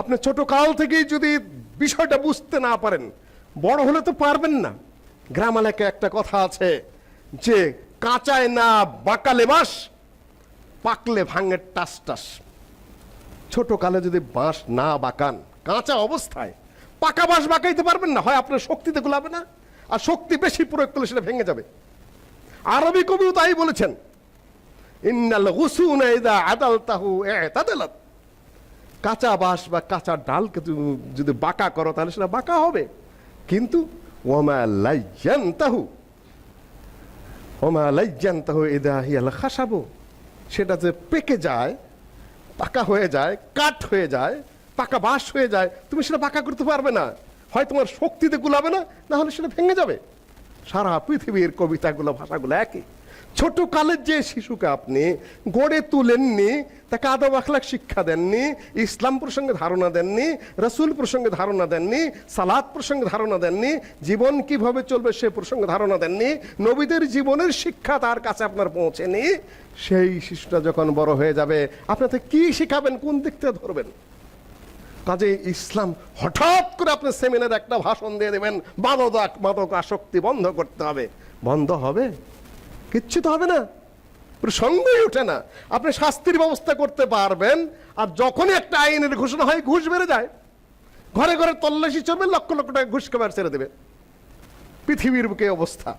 আপনি ছোট কাল থেকেই যদি বিষয়টা বুঝতে না পারেন, বড় হলে তো পারবেন না। গ্রাম এলাকায় একটা কথা আছে যে, কাঁচায় না বাঁকালে বাস পাকলে ভাঙে টাস টাস। ছোট কালে যদি বাঁশ না বাঁকান, কাঁচা অবস্থায় পাকা বাঁশ বাঁকাইতে পারবেন না, হয় আপনার শক্তিতে গুলাবে না, আর শক্তি বেশি প্রয়োগ করলে সেটা ভেঙে যাবে। আরবি কবিও তাই বলেছেন, ইন্নাল গুসুন ইদা আদালতাহু ইতাদালাত কাঁচা বাঁশ বা কাঁচা ডালকে তুমি যদি বাঁকা করো, তাহলে সেটা বাঁকা হবে। কিন্তু সেটা যে পেকে যায়, পাকা হয়ে যায়, কাঠ হয়ে যায়, পাকা বাঁশ হয়ে যায়, তুমি সেটা পাকা করতে পারবে না। হয় তোমার শক্তিতে গুলাবে না না হলে সেটা ভেঙে যাবে। সারা পৃথিবীর কবিতাগুলো, ভাষাগুলো একই। ছোট কালের যে শিশুকে আপনি গড়ে তুলেননি, তাকে আদব আখলাক শিক্ষা দেননি, ইসলাম প্রসঙ্গে ধারণা দেননি, রসুল প্রসঙ্গে ধারণা দেননি সালাদ প্রসঙ্গে ধারণা দেননি, জীবন কীভাবে চলবে সে প্রসঙ্গে ধারণা দেননি, নবীদের জীবনের শিক্ষা তার কাছে আপনার পৌঁছেনি, সেই শিশুটা যখন বড় হয়ে যাবে, আপনাকে কি শিখাবেন, কোন দিক থেকে ধরবেন? কাজে ইসলাম হঠাৎ করে আপনি সেমিনার একটা ভাষণ দিয়ে দেবেন মাদক মাদক আসক্তি বন্ধ করতে হবে। বন্ধ হবে? কিচ্ছু তো হবে না। প্রসঙ্গই ওঠে না। আপনি শাস্তির ব্যবস্থা করতে পারবেন, আর যখনই একটা আইনের ঘোষণা হয়, ঘুষ বেড়ে যায়। ঘরে ঘরে তল্লাশি চলবে, লক্ষ লক্ষ টাকা ঘুষ খাবার ছেড়ে দেবে। পৃথিবীর বুকে অবস্থা।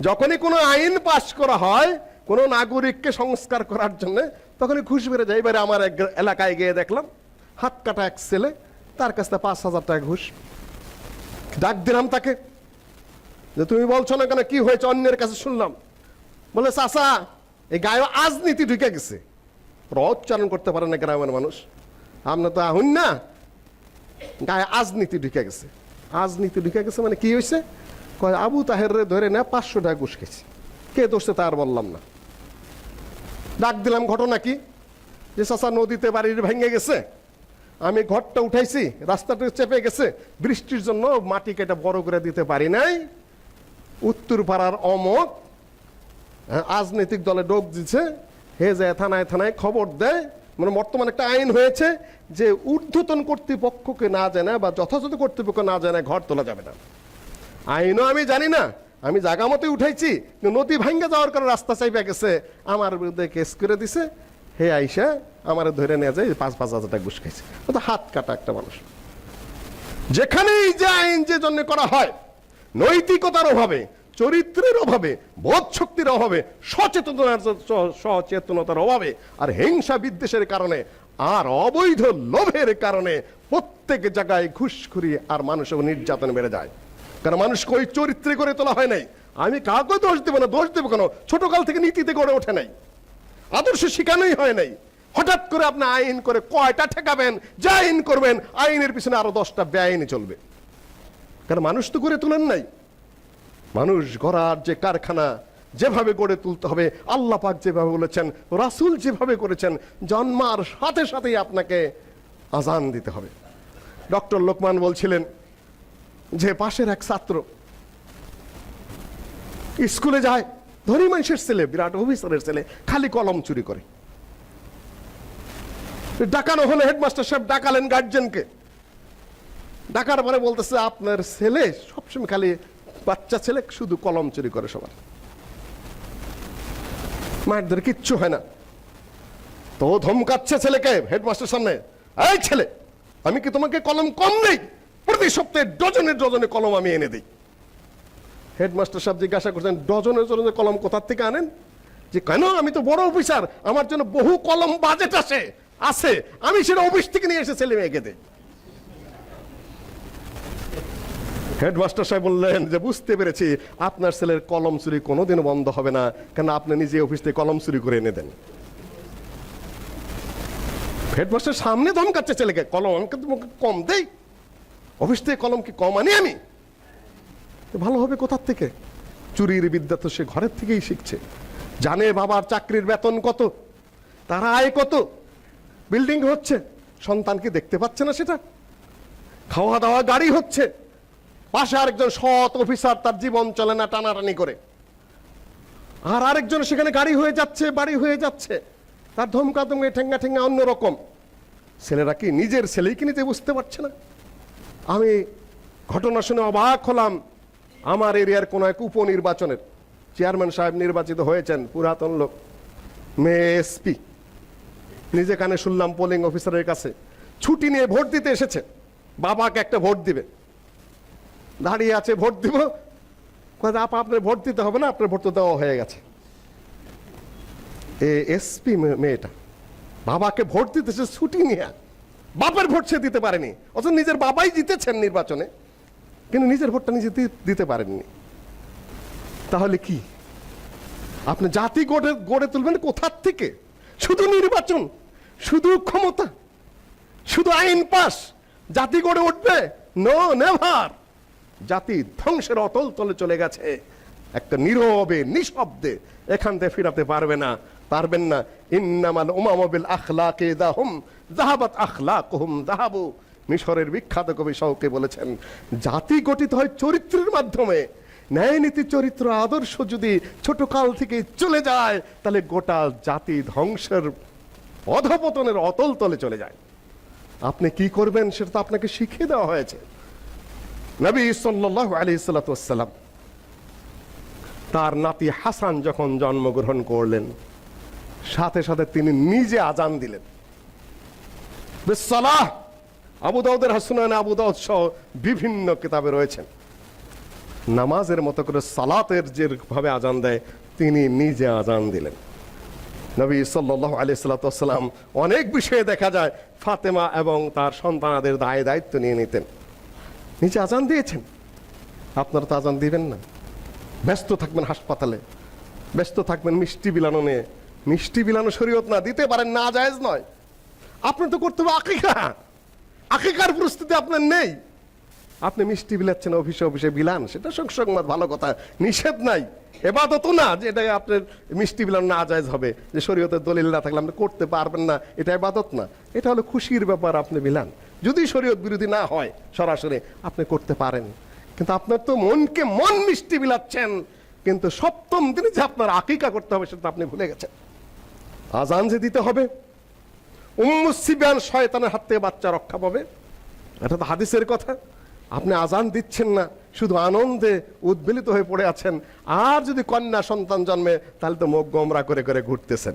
যখনই কোনো আইন পাশ করা হয়, কোনো নাগরিককে সংস্কার করার জন্য, তখনই ঘুষ বেড়ে যায়। এবারে আমার এক এলাকায় গিয়ে দেখলাম, হাত কাটা এক ছেলে, তার কাছ থেকে পাঁচ হাজার টাকা ঘুষ। ডাক দিলাম তাকে। যে, তুমি বলছো না কেন? কি হয়েছে? অন্যের কাছে শুনলাম। বলে চাষা এই গায়ে আজনীতি ঢুকে গেছে। ওরা উচ্চারণ করতে পারে না গ্রামের মানুষ। আমরা তো আহুন না। গায়ে আজনীতি ঢুকে গেছে। আজনীতি ঢুকে গেছে মানে কি হয়েছে কয়, আবু তাহের রে ধরে না, পাঁচশো টাকা ঘুষ খেয়েছে। কে দোষে তা আর বললাম না। ডাক দিলাম, ঘটনা কি? যে চাষা নদীতে বাড়ির ভেঙে গেছে। আমি ঘরটা উঠাইছি, রাস্তাটা চেপে গেছে। বৃষ্টির জন্য মাটি কেটে বড় করে দিতে পারি নাই। উত্তর পাড়ার অমক রাজনৈতিক দলে ডোক দিচ্ছে হে যায় থানায় থানায় খবর দেয়। মানে বর্তমানে একটা আইন হয়েছে যে ঊর্ধ্বতন কর্তৃপক্ষকে না জানে বা যথাযথ কর্তৃপক্ষ না জানে ঘর তোলা যাবে না। আইনও আমি জানি না। আমি জাগা মতো উঠাইছি নদী ভাঙ্গে যাওয়ার কারণে রাস্তা চাইপে গেছে। আমার বিরুদ্ধে কেস করে দিছে। হে আইসা, আমার ধরে নিয়ে যায়, পাঁচ পাঁচ হাজার টাকা ঘুষ খাইছে। হাত কাটা একটা মানুষ। যেখানেই যে আইন যে জন্য করা হয়, নৈতিকতার অভাবে চরিত্রের অভাবে, বোধ শক্তির অভাবে, সচেতনতার সচেতনতার অভাবে আর হিংসা বিদ্বেষের কারণে আর অবৈধ লোভের কারণে প্রত্যেক জায়গায় ঘুষখুরি আর মানুষের নির্যাতন বেড়ে যায়। কারণ মানুষকে ওই চরিত্রে করে তোলা হয় নাই? আমি কাউকে দোষ দেবো না, দোষ দেবো কেন? ছোটকাল থেকে নীতিতে গড়ে ওঠে নাই। আদর্শ শিখানোই হয় নাই। হঠাৎ করে আপনি আইন করে কয়টা ঠেকাবেন, যা আইন করবেন, আইনের পিছনে আরও দশটা বেআইনি চলবে। কারণ মানুষ তো করে তোলেন নাই? মানুষ গড়ার যে কারখানা যেভাবে গড়ে তুলতে হবে, আল্লাহ পাক যেভাবে বলেছেন, রাসূল যেভাবে করেছেন, জন্মার সাথে সাথেই আপনাকে আজান দিতে হবে। ডক্টর লোকমান বলছিলেন যে, পাশের এক ছাত্র স্কুলে যায়, ধনী মানুষের ছেলে, বিরাট অফিসারের ছেলে, খালি কলম চুরি করে। ডাকানো হলে হেডমাস্টার সাহেব, ডাকালেন গার্জেনকে ডাকার পরে বলতেছে, আপনার ছেলে সবসময় খালি বাচ্চা ছেলে শুধু কলম চুরি করে সবার। মায়েরদের কিচ্ছু হয় না। তো ধমকাচ্ছে ছেলেকে হেডমাস্টার সামনে। এই ছেলে, আমি কি তোমাকে কলম কম নেই? প্রতি সপ্তাহে ডজনে ডজনে কলম আমি এনে দিই। হেডমাস্টার সাহেব জিজ্ঞাসা করছেন, ডজনে ডজনে কলম কোথার থেকে আনেন? যে, কেন? আমি তো বড় অফিসার। আমার জন্য বহু কলম বাজেট আসে, আছে। আমি সেটা অফিস থেকে নিয়ে এসে ছেলে মেয়েকে দিই। হেডমাস্টার সাহেব বললেন যে, বুঝতে পেরেছি, আপনার ছেলের কলম চুরি কোনোদিনও বন্ধ হবে না কেন আপনি নিজে অফিস থেকে কলম চুরি করে এনে দেন। হেডমাস্টার সামনে ধমকাচ্ছে ছেলেকে, কলম কম দেই অফিস থেকে কলম কি কম আনি আমি? ভালো হবে কোথার থেকে? চুরির বিদ্যা তো সে ঘরের থেকেই শিখছে। জানে বাবার চাকরির বেতন কত, তারা আয় কত বিল্ডিং হচ্ছে সন্তানকে দেখতে পাচ্ছে না সেটা? খাওয়া দাওয়া গাড়ি হচ্ছে পাশে আরেকজন সৎ অফিসার, তার জীবন চলে না টানাটানি করে। আর আরেকজন সেখানে গাড়ি হয়ে যাচ্ছে, বাড়ি হয়ে যাচ্ছে। তার ধমকা ঠেঙ্গা ঠেঙ্গা অন্যরকম। ছেলেরা কি নিজের ছেলেই কি নিজে বুঝতে পারছে না? আমি ঘটনা শুনে অবাক হলাম। আমার এরিয়ার কোনো এক উপনির্বাচনের চেয়ারম্যান সাহেব নির্বাচিত হয়েছেন, পুরাতন লোক, মেয়ে এসপি নিজে কানে শুনলাম পোলিং অফিসারের কাছে। ছুটি নিয়ে ভোট দিতে এসেছে। বাবাকে একটা ভোট দিবে। দাঁড়িয়ে আছে, ভোট দিব। আপা, আপনার ভোট দিতে হবে না, আপনার ভোট তো দেওয়া হয়ে গেছে। এ এসপি মেয়েটা, বাবাকে ভোট দিতেছে ছুটি নিয়ে, বাপের ভোট সে দিতে পারেনি, অথচ নিজের বাবাই জিতেছেন নির্বাচনে, কিন্তু নিজের ভোটটা নিজে দিতে পারেননি। তাহলে কি? আপনি জাতি গড়ে গড়ে তুলবেন কোথার থেকে? শুধু নির্বাচন, শুধু ক্ষমতা, শুধু আইন পাস জাতি গড়ে উঠবে? নো নেভার জাতি ধ্বংসের অতল তলে চলে গেছে। একটা নীরবে, নিঃশব্দে এখান থেকে ফিরাতে পারবে না, পারবেন না। ইন্নামাল উমামবিল আখলাকে দাহুম জাহাবাত আখলাকুহুম জাহাবু মিশরের বিখ্যাত কবি শৌকে বলেছেন, জাতি গঠিত হয় চরিত্রের মাধ্যমে। ন্যায় নীতি চরিত্র, আদর্শ যদি ছোট কাল থেকে চলে যায়, তাহলে গোটা জাতি ধ্বংসের অধপতনের অতল তলে চলে যায়। আপনি কি করবেন সেটা তো আপনাকে শিখিয়ে দেওয়া হয়েছে। নবী সাল্লাল্লাহু আলাইহি সাল্লাতু ওয়াসসালাম তার নাতি হাসান যখন জন্মগ্রহণ করলেন, সাথে সাথে তিনি নিজে আজান দিলেন। বিসসালাহ! আবু দাউদের হাসনান, আবু দাউদ সহ বিভিন্ন কিতাবে রয়েছেন। নামাজের মতো করে সালাতের যেভাবে আজান দেয়, তিনি নিজে আজান দিলেন। নবী সাল্লাহ আলিয়াল্লাম অনেক বিষয়ে দেখা যায়, ফাতেমা এবং তার সন্তানাদের দায় দায়িত্ব নিয়ে নিতেন। নিজে আজান দিয়েছেন। আপনারা তো আজান দিবেন না। ব্যস্ত থাকবেন হাসপাতালে। ব্যস্ত থাকবেন মিষ্টি বিলানো নিয়ে। মিষ্টি বিলানো শরীয়ত না, দিতে পারেন না জায়েজ নয়। আপনার তো করতে হবে আকিকা। আকিকার প্রস্তুতি আপনার নেই। আপনি মিষ্টি বিলাচ্ছেন, অফিসে অফিসে বিলান, সেটা সংসংবাদ ভালো কথা। নিষেধ নাই। এবাদত না যে এটা আপনার মিষ্টি বিলান না জায়জ হবে। যে শরীয়তের দলিল না থাকলে আপনি করতে পারবেন না, এটা এবাদত না। এটা হলো খুশির ব্যাপার, আপনি বিলান। যদি শরীয়ত বিরোধী না হয়, সরাসরি আপনি করতে পারেন। কিন্তু আপনার তো মনকে মন মিষ্টি বিলাচ্ছেন। কিন্তু সপ্তম দিনে যে আপনার আকিকা করতে হবে, সেটা আপনি ভুলে গেছেন। আজান যে দিতে হবে উম্মুসিবান শয়তানের হাত থেকে বাচ্চা রক্ষা পাবে। এটা তো হাদিসের কথা। আপনি আজান দিচ্ছেন না, শুধু আনন্দে উদ্বেলিত হয়ে পড়ে আছেন। আর যদি কন্যা সন্তান জন্মে, তাহলে তো মুখ গোমরা করে করে ঘুরতেছেন।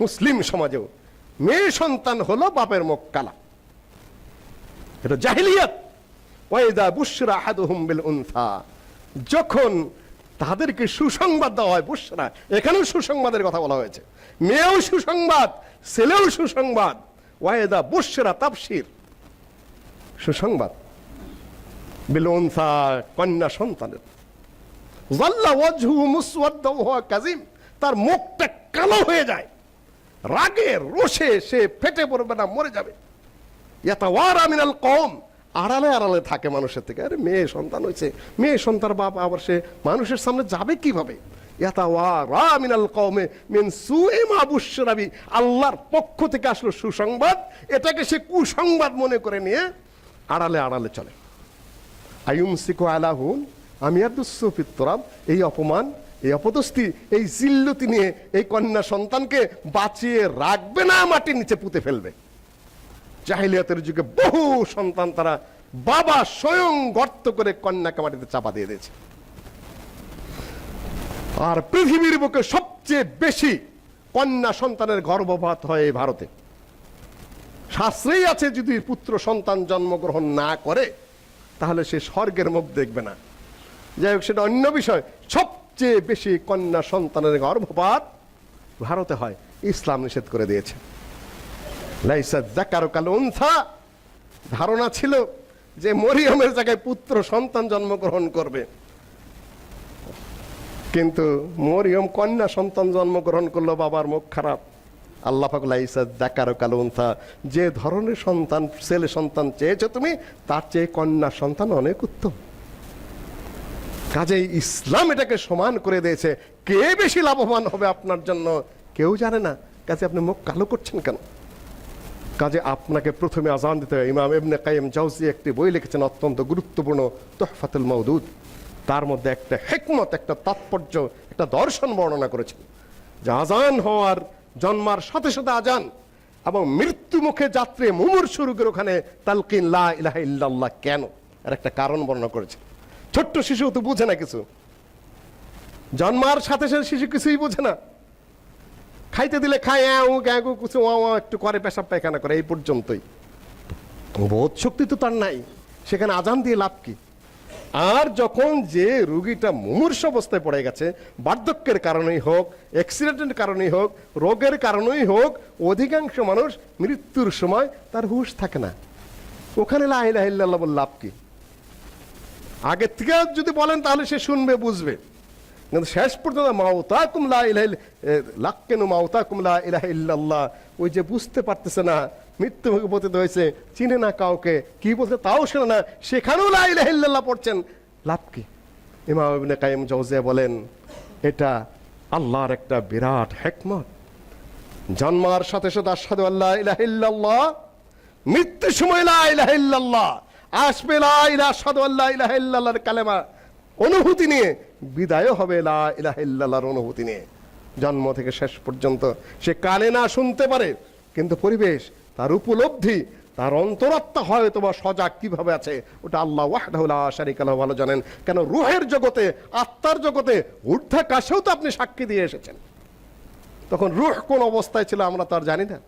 মুসলিম সমাজেও। মেয়ে সন্তান হলো বাপের মুখ কালা। এটা জাহিলিয়াত। ওয়াইদা বুশরা আহাদুহুম বিল উনসা। যখন তাদেরকে সুসংবাদ দেওয়া হয় বুশরা, এখানেও সুসংবাদের কথা বলা হয়েছে। মেয়েও সুসংবাদ, ছেলেও সুসংবাদ। ওয়াইদা বুশরা তাফসির সুসংবাদ। বিল উনসা কন্যা সন্তানের। জাল্লা ওয়াজহু মুসওয়াদ্দা ওয়া কাযিম। তার মুখটা কালো হয়ে যায়। রাগে, রোষে সে ফেটে পড়বে না, মরে যাবে। ইয়াতাওয়ারা মিনাল কওম। আড়ালে আড়ালে থাকে মানুষের থেকে। আরে, মেয়ে সন্তান হয়েছে মেয়ে সন্তান বাপ আবার সে মানুষের সামনে যাবে কীভাবে? ইয়াতাওয়ারা মিনাল কওমে মিন সুএ মা বুশরাবি। আল্লাহর পক্ষ থেকে আসলো সুসংবাদ। এটাকে সে কুসংবাদ মনে করে নিয়ে আড়ালে আড়ালে চলে। আয়ুমসিকো আলাহুন আমি আর দুঃসফিত্তরাব এই অপমান এই অপদস্থি, এই জিল্লতি নিয়ে এই কন্যা সন্তানকে বাঁচিয়ে রাখবে না, মাটির নিচে পুঁতে ফেলবে। জাহিলিয়াতের যুগে বহু সন্তান তারা বাবা স্বয়ং গর্ত করে কন্যাকে মাটিতে চাপা দিয়ে দিয়েছে। আর পৃথিবীর বুকে সবচেয়ে বেশি কন্যা সন্তানের গর্ভপাত হয় এই ভারতে। শাস্ত্রেই আছে, যদি পুত্র সন্তান জন্মগ্রহণ না করে, তাহলে সে স্বর্গের মুখ দেখবে না। যাই হোক, সেটা অন্য বিষয়। সবচেয়ে বেশি কন্যা সন্তানের গর্ভপাত ভারতে হয়। ইসলাম নিষেধ করে দিয়েছে। ধারণা ছিল যে মরিয়মের জায়গায় পুত্র সন্তান জন্মগ্রহণ করবে। কিন্তু মরিয়ম কন্যা সন্তান জন্মগ্রহণ করল, বাবার মুখ খারাপ। আল্লাহ ফাকুলাইসা দেখারো কালুন্থা যে ধরনের সন্তান, ছেলে সন্তান চেয়েছো তুমি, তার চেয়ে কন্যা সন্তান অনেক উত্তম। কাজেই ইসলাম এটাকে সমান করে দিয়েছে। কে বেশি লাভবান হবে আপনার জন্য? কেউ জানে না। কাজে আপনি মুখ কালো করছেন কেন? কাজে আপনাকে প্রথমে আজান দিতে হবে। ইমাম ইবনে কাইম জাউজি একটি বই লিখেছেন, অত্যন্ত গুরুত্বপূর্ণ, তোহফাতুল মৌদুদ তার মধ্যে একটা হেকমত, একটা তাৎপর্য, একটা দর্শন বর্ণনা করেছেন। যে আজান হওয়ার, জন্মার সাথে সাথে আজান এবং মৃত্যু মুখে যাত্রী মুমুর শুরুকের ওখানে তালকিন লা ইলাহা ইল্লাল্লাহ কেন? এর একটা কারণ বর্ণনা করেছেন। ছোট্ট শিশু তো বুঝে না কিছু। জন্মার সাথে সাথে শিশু কিছুই বোঝে না। খাইতে দিলে খায় অ্যাঁ গ্যাগু কুচু ওয়া ওয়া একটু করে পেশাব পায়খানা করে, এই পর্যন্তই। বোধ শক্তি তো তার নাই, সেখানে আজান দিয়ে লাভ কি? আর যখন যে রুগীটা মুমূর্ষ অবস্থায় পড়ে গেছে, বার্ধক্যের কারণেই হোক অ্যাক্সিডেন্টের কারণেই হোক, রোগের কারণেই হোক, অধিকাংশ মানুষ মৃত্যুর সময় তার হুশ থাকে না। ওখানে লাহিল্লাহ বল লাভ কি? আগের থেকে যদি বলেন তাহলে সে শুনবে, বুঝবে। কিন্তু শেষ পর্যন্ত মাওতা কুমলা ইলাহিল লাক্কেনু মাওতা কুমলা ইলাহ ইল্লাল্লাহ। ওই যে বুঝতে পারতেছে না, মৃত্যু মুখে পতিত হয়েছে, চিনে না কাউকে, কি বলছে তাও শোনে না, সেখানেও লা ইলাহ ইল্লাল্লাহ পড়ছেন। লাভ কি? ইমাম কাইম জৌজিয়া বলেন, এটা আল্লাহর একটা বিরাট হেকমত। জন্মার সাথে সাথে আসাদু আল্লাহ ইলাহা মৃত্যুর সময় লা ইলাহা আসবে কালেমা। অনুভূতি নিয়ে বিদায় হবে লা ইলাহা অনুভূতি নিয়ে। জন্ম থেকে শেষ পর্যন্ত সে কানে না শুনতে পারে, কিন্তু পরিবেশ, তার উপলব্ধি, তার অন্তরাত্মা হয়তো বা সজাগ কীভাবে আছে, ওটা আল্লাহ ওয়াহদাহুল শারিক ভালো জানেন। কেন রুহের জগতে, আত্মার জগতে ঊর্ধ্বাকাশেও তো আপনি সাক্ষী দিয়ে এসেছেন। তখন রুহ কোন অবস্থায় ছিল আমরা তো আর জানি না।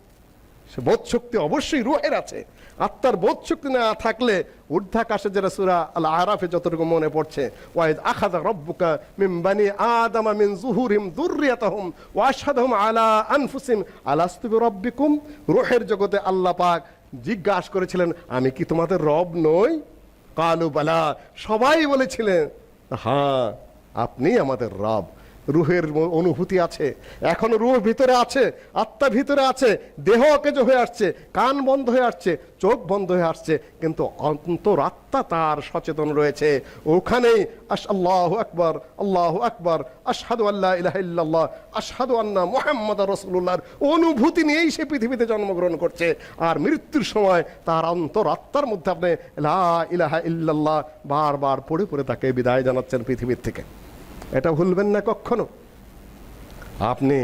সে বোধ শক্তি অবশ্যই রুহের আছে। আত্মার বোধ শক্তি না থাকলে ঊর্ধ্বাকাশে যেটা সুরা আল আরাফে যতটুকু মনে পড়ছে, ওয়াইদ আখাদা রব্বুকা মিন বানি আদামা মিন জুহুরিম দুররিয়াতাহুম ওয়া আশহাদুহুম আলা আনফুসিম। আলাস্তু বিরাব্বিকুম? রুহের জগতে আল্লাহ পাক জিজ্ঞাসা করেছিলেন, আমি কি তোমাদের রব নই? কালু, বালা। সবাই বলেছিলেন হ্যাঁ আপনি আমাদের রব। রুহের অনুভূতি আছে। এখনও রুহ ভিতরে আছে, আত্মা ভিতরে আছে, দেহ অকেজ হয়ে আসছে, কান বন্ধ হয়ে আসছে, চোখ বন্ধ হয়ে আসছে, কিন্তু অন্তরাত্মা তার সচেতন রয়েছে। ওখানেই আস আল্লাহ আকবর আল্লাহ আকবর, আশহাদু আল্লাহ ইল্লাল্লাহ, আশহাদু আন্না মুহাম্মদ রসুল্লাহর অনুভূতি নিয়েই সে পৃথিবীতে জন্মগ্রহণ করছে। আর মৃত্যুর সময় তার অন্তরাত্মার মধ্যে আপনি লা ইল্লাল্লাহ বারবার পড়ে পড়ে তাকে বিদায় জানাচ্ছেন পৃথিবীর থেকে। এটা ভুলবেন না কখনো। আপনি